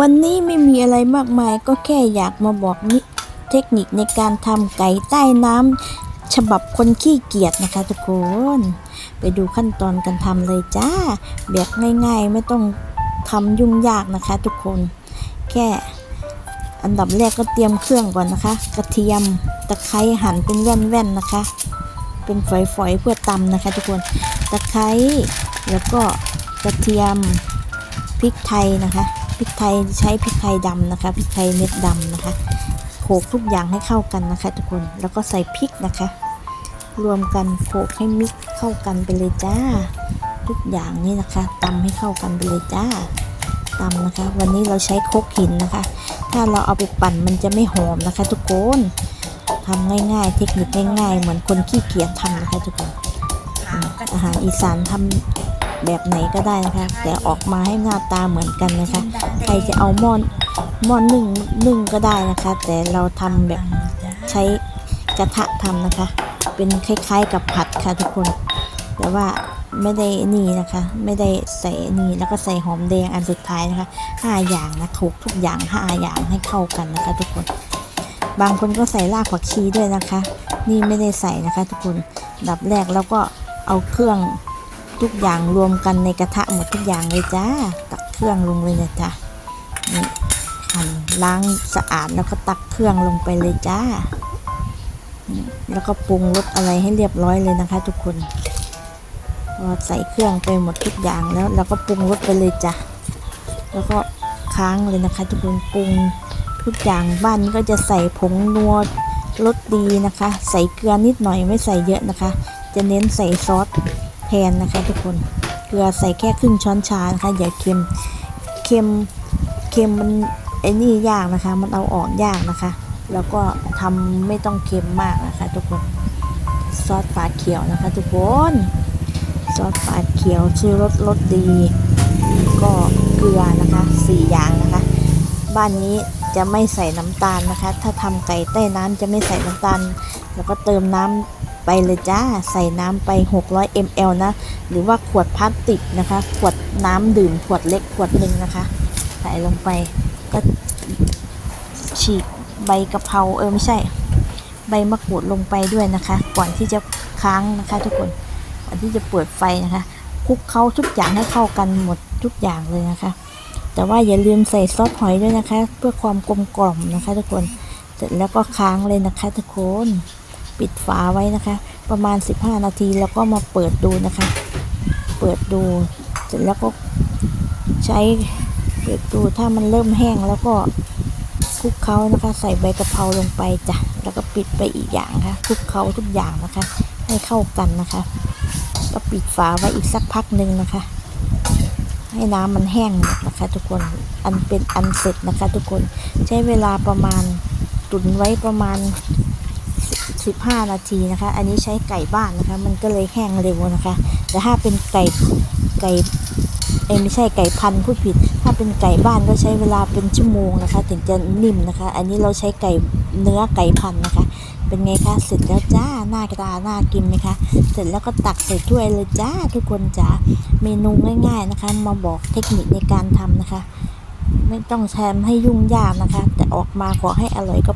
วันนี้ไม่มีอะไรมากมายก็แค่อยากมาบอกนิเทคนิคในการทำไก่ใต้น้ำฉบับคนขี้เกียจนะคะทุกคน ไปดูขั้นตอนการทำเลยจ้า แบบง่ายๆไม่ต้องทำยุ่งยากนะคะทุกคน แค่อันดับแรกก็เตรียมเครื่องก่อนนะคะ กระเทียมตะไคร้หั่นเป็นแว่นๆนะคะ เป็นฝอยๆเพื่อตำนะคะทุกคน ตะไคร้แล้วก็กระเทียมพริกไทยนะคะ พริกไทยใช้พริกไทยดำนะคะพริกไทยเม็ดดำนะคะโขลกทุกอย่างให้เข้ากันนะคะ ทุกคนแล้วก็ใส่พริกนะคะ รวมกันโขลกให้มิกซ์เข้ากันไปเลยจ้า ทุกอย่างนี่นะคะตำให้เข้ากันไปเลยจ้าตำนะคะ วันนี้เราใช้ครกหินนะคะ ถ้าเราเอาไปปั่นมันจะไม่หอมนะคะ ทุกคนทำง่ายๆ เทคนิคง่ายๆ เหมือนคนขี้เกียจทำนะคะทุกคนอืมอาหารอีสานทำ แบบไหนก็ได้นะคะ แต่ออกมาให้หน้าตาเหมือนกันนะคะ ใครจะเอาหม้อนหม้อนนึ่งนึ่งก็ได้นะคะ แต่เราทำแบบใช้กระทะทำนะคะ เป็นคล้ายๆกับผัดค่ะทุกคน แต่ว่าไม่ได้นี่นะคะ ไม่ได้ใส่นี่แล้วก็ใส่หอมแดงอันสุดท้ายนะคะห้าอย่างนะถูกทุกอย่างห้าอย่างให้เข้ากันนะคะ ทุกคน บางคนก็ใส่รากผักชีด้วยนะคะ นี่ไม่ได้ใส่นะคะ ทุกคนดับแรกแล้วก็เอาเครื่อง ทุกอย่างรวมกันในกระทะหมดทุกอย่างเลยจ้า ตักเครื่องลงเลยนะจ้านี่หั่นล้างสะอาดแล้วก็ตักเครื่องลงไปเลยจ้านี่แล้วก็ปรุงรสอะไรให้เรียบร้อยเลยนะคะ ทุกคนพอใส่เครื่องไปหมดทุกอย่างแล้วเราก็ปรุงรสไปเลยจ้ะ แล้วก็ค้างเลยนะคะ ทุกคนปรุงทุกอย่างบ้านนี้ก็จะใส่ผงนัวรสดีนะคะ ใส่เกลือนิดหน่อยไม่ใส่เยอะนะคะ จะเน้นใส่ซอส แทนนะคะทุกคนเกลือใส่แค่ครึ่งช้อนชานะคะอย่าเค็มเค็มเค็มมันไอ้นี่ยากนะคะ มันเอาออกยากนะคะ แล้วก็ทำไม่ต้องเค็มมากนะคะ ทุกคนซอสฝาเขียวนะคะ ทุกคนซอสฝาเขียวชื่อรสรสดี ก็เกลือนะคะสี่อย่างนะคะ บ้านนี้จะไม่ใส่น้ำตาลนะคะ ถ้าทำไก่ใต้น้ำจะไม่ใส่น้ำตาล แล้วก็เติมน้ำ ไปเลยจ้า ใส่น้ำไป 600 ml นะ หรือว่าขวดพลาสติกนะคะ ขวดน้ำดื่มขวดเล็กขวดหนึ่งนะคะ ใส่ลงไปก็ฉีกใบกะเพราเออไม่ใช่ ใบมะกรูดลงไปด้วยนะคะ ก่อนที่จะค้างนะคะทุกคนก่อนที่จะเปิดไฟนะคะคลุกเคล้าทุกอย่างให้เข้ากันหมดทุกอย่างเลยนะคะ แต่ว่าอย่าลืมใส่ซอสหอยด้วยนะคะ เพื่อความกลมกล่อมนะคะ ทุกคนเสร็จแล้วก็ค้างเลยนะคะ ทุกคน ปิดฝาไว้นะคะ ประมาณ 15 นาทีแล้วก็มาเปิดดูนะคะ เปิดดูเสร็จแล้วก็ใช้เปิดดูถ้ามันเริ่มแห้งแล้วก็คลุกเคล้านะคะ ใส่ใบกะเพราลงไปจ้ะแล้วก็ปิดไปอีกอย่างค่ะคลุกเคล้าทุกอย่างนะคะ ให้เข้ากันนะคะ ก็ปิดฝาไว้อีกสักพักหนึ่งนะคะ ให้น้ำมันแห้งหมดนะคะ ทุกคนอันเป็นอันเสร็จนะคะ ทุกคนใช้เวลาประมาณตุนไว้ประมาณ 15 นาทีนะคะ อันนี้ใช้ไก่บ้านนะคะ มันก็เลยแห้งเร็วนะคะ แต่ถ้าเป็นไก่ไก่เอไม่ใช่ไก่พันธุ์พูดผิด ถ้าเป็นไก่บ้านก็ใช้เวลาเป็นชั่วโมงนะคะ ถึงจะนิ่มนะคะ อันนี้เราใช้ไก่เนื้อไก่พันธุ์นะคะ เป็นไงคะเสร็จแล้วจ้าหน้าตาหน่ากินไหมคะ เสร็จแล้วก็ตักใส่ถ้วยเลยจ้าทุกคนจ้าเมนูง่าย ๆนะคะ มาบอกเทคนิคในการทำนะคะ ไม่ต้องแชมให้ยุ่งยากนะคะ แต่ออกมาขอให้อร่อยก็